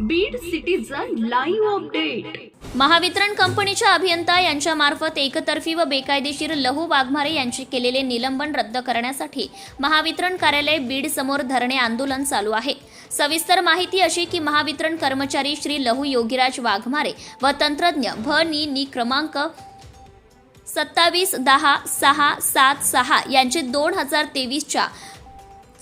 Beed citizen live update Mahavitaran कंपनीच्या अभियंता यांच्या मार्फत एकतर्फी व बेकायदेशीर लहू वाघमारे यांचे केलेले निलंबन रद्द करण्यासाठी महावितरण कार्यालय बीड समोर धरणे आंदोलन चालू आहे. सविस्तर माहिती अशी की महावितरण कर्मचारी श्री लहू योगीराज वाघमारे व तंत्रज्ञ भ नी, नी क्रमांक सत्तावीस दहा सहा सात सहा यांचे दोन हजार तेवीसच्या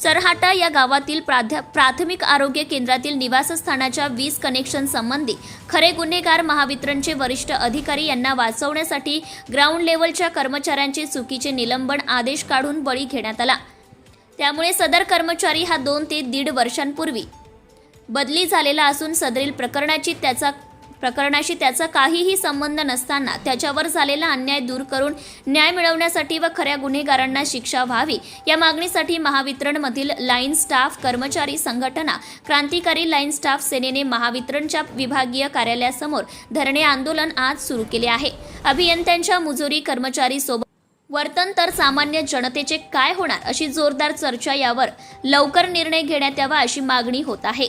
चरहाटा या गावातील प्राध्या प्राथमिक आरोग्य केंद्रातील निवासस्थानाच्या वीज कनेक्शन संबंधी खरे गुन्हेगार महावितरणचे वरिष्ठ अधिकारी यांना वाचवण्यासाठी ग्राउंड लेवलच्या कर्मचाऱ्यांचे चुकीचे निलंबन आदेश काढून बळी घेण्यात आला. त्यामुळे सदर कर्मचारी हा दोन ते दीड वर्षांपूर्वी बदली झालेला असून सदरील प्रकरणाची त्याचा प्रकरणाशी त्याचा काहीही संबंध नसताना त्याच्यावर झालेला अन्याय दूर करून न्याय मिळवण्यासाठी व खऱ्या गुन्हेगारांना शिक्षा व्हावी या मागणीसाठी महावितरणमधील लाईन स्टाफ कर्मचारी संघटना क्रांतिकारी लाईन स्टाफ सेनेने महावितरणच्या विभागीय कार्यालयासमोर धरणे आंदोलन आज सुरू केले आहे. अभियंत्यांच्या मुजोरी कर्मचारी सोबत वर्तन तर सामान्य जनतेचे काय होणार अशी जोरदार चर्चा यावर लवकर निर्णय घेण्यात यावा अशी मागणी होत आहे.